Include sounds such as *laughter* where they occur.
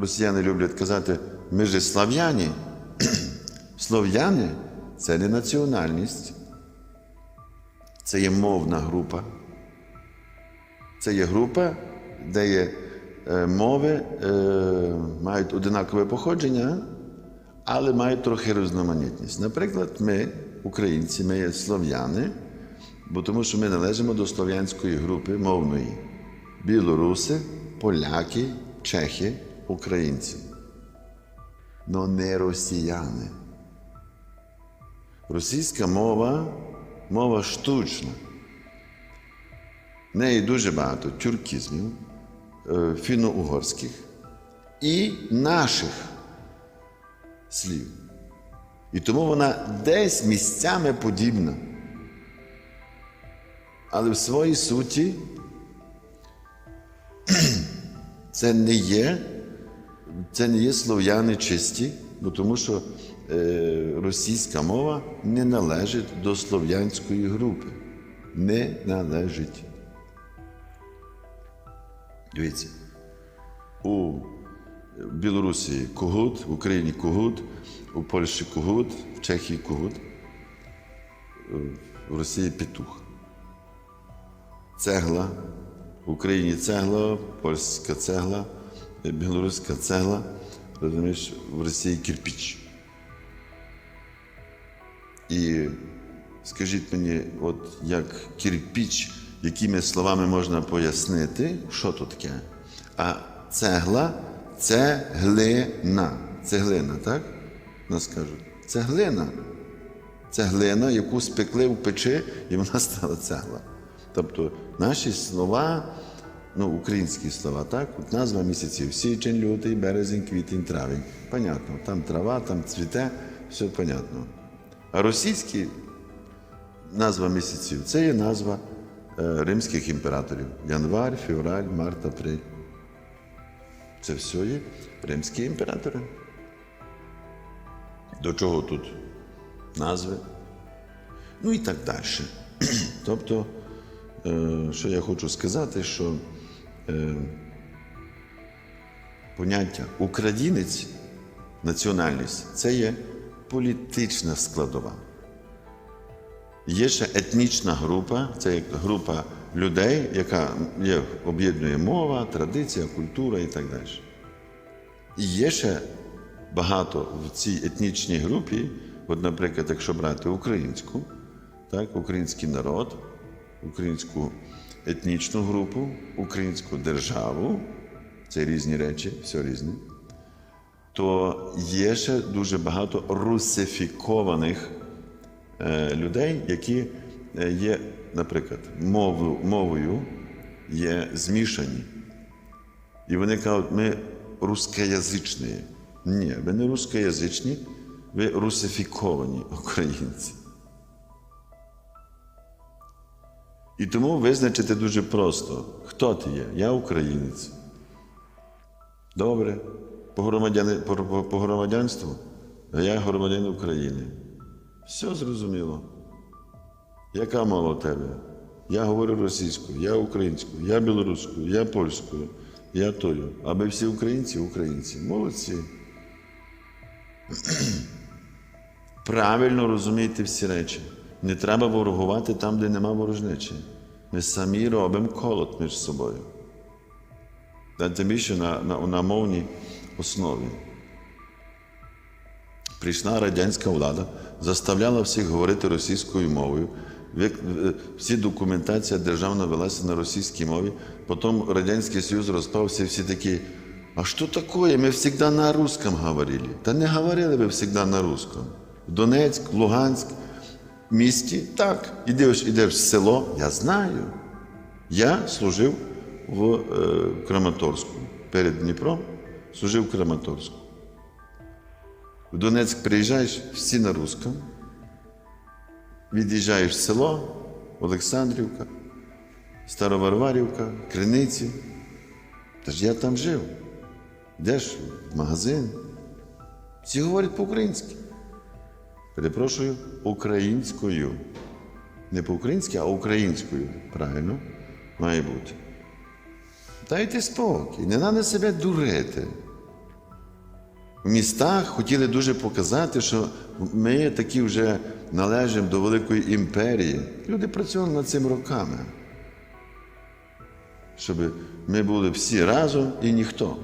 Росіяни люблять казати, ми же слав'яні. *clears throat* Слов'яни це не національність, це є мовна група. Це є група, де є е, мови, е, мають одинакове походження, але мають трохи різноманітність. Наприклад, ми, українці, ми є слов'яни, бо тому що ми належимо до слов'янської групи мовної: білоруси, поляки, чехи, українці. Но не росіяни. Російська мова мова штучна. В неї дуже багато тюркізмів, е, фіно-угорських і наших слів. І тому вона десь місцями подібна. Але в своїй суті *clears throat* це не є, це не є слов'яни чисті, бо тому що е, російська мова не належить до слов'янської групи. Не належить. Дивіться, у Білорусі когут, в Україні когут, у Польщі когут, в Чехії когут, в Росії петух. Цегла, в Україні цегла, польська цегла, білоруська цегла, розумієш, в Росії кирпіч. І скажіть мені, от як кирпіч, якими словами можна пояснити, що то таке? А цегла це глина. Цеглина, так? Нас кажуть. Це глина. Це глина, яку спекли в печі, і вона стала цегла. Тобто наші слова, ну, українські слова, так? От назва місяців січень, лютий, березень, квітень, травень. Понятно, там трава, там цвіте, все понятно. А російські назва місяців це є назва е, римських імператорів. Январь, февраль, март, апрель. Це все є римські імператори. До чого тут назви? Ну і так далі. *clears throat* Тобто, е, що я хочу сказати, що е, поняття українець, національність це є політична складова. Є ще етнічна група, це група людей, яка є, об'єднує мова, традиція, культура і так далі. І є ще багато в цій етнічній групі, от, наприклад, якщо брати українську, так, український народ, українську етнічну групу, українську державу, це різні речі, все різне, то є ще дуже багато русифікованих е, людей, які е, є, наприклад, мовою, мовою є змішані. І вони кажуть, ми рускоязичні. Ні, ви не рускоязичні, ви русифіковані українці. І тому визначити дуже просто, хто ти є? Я українець. Добре. По, громадяни, по, по, по громадянству, а я громадянин України. Все зрозуміло. Яка у тебе? Я говорю російською, я українською, я білоруською, я польською, я тою. А ми всі українці, українці. Молодці. *clears throat* Правильно розумійте всі речі. Не треба ворогувати там, де нема ворожнечі. Ми самі робимо колот між собою. Та більше на, на, на мовній основі. Прийшла радянська влада, заставляла всіх говорити російською мовою. Е, Всі документація державна велася на російській мові. Потім Радянський Союз розпався, і всі такі, а що таке? Ми завжди на русском говорили. Та не говорили ви завжди на русском. Донецьк, Луганськ, місті так. Ідеш, ідеш в село, я знаю. Я служив в е, Краматорську. Перед Дніпром служив в Краматорську. В Донецьк приїжджаєш всі на русском. Від'їжджаєш в село, Олександрівка, Староварварівка, Криниці. Та ж я там жив. Йдеш в магазин. Всі говорять по-українськи. Перепрошую, українською. Не по-українськи, а українською. Правильно? Має бути. Дайте спокій, не треба себе дурити. в містах хотіли дуже показати, що ми такі вже належимо до великої імперії. Люди працювали над цим роками. Щоб ми були всі разом і ніхто.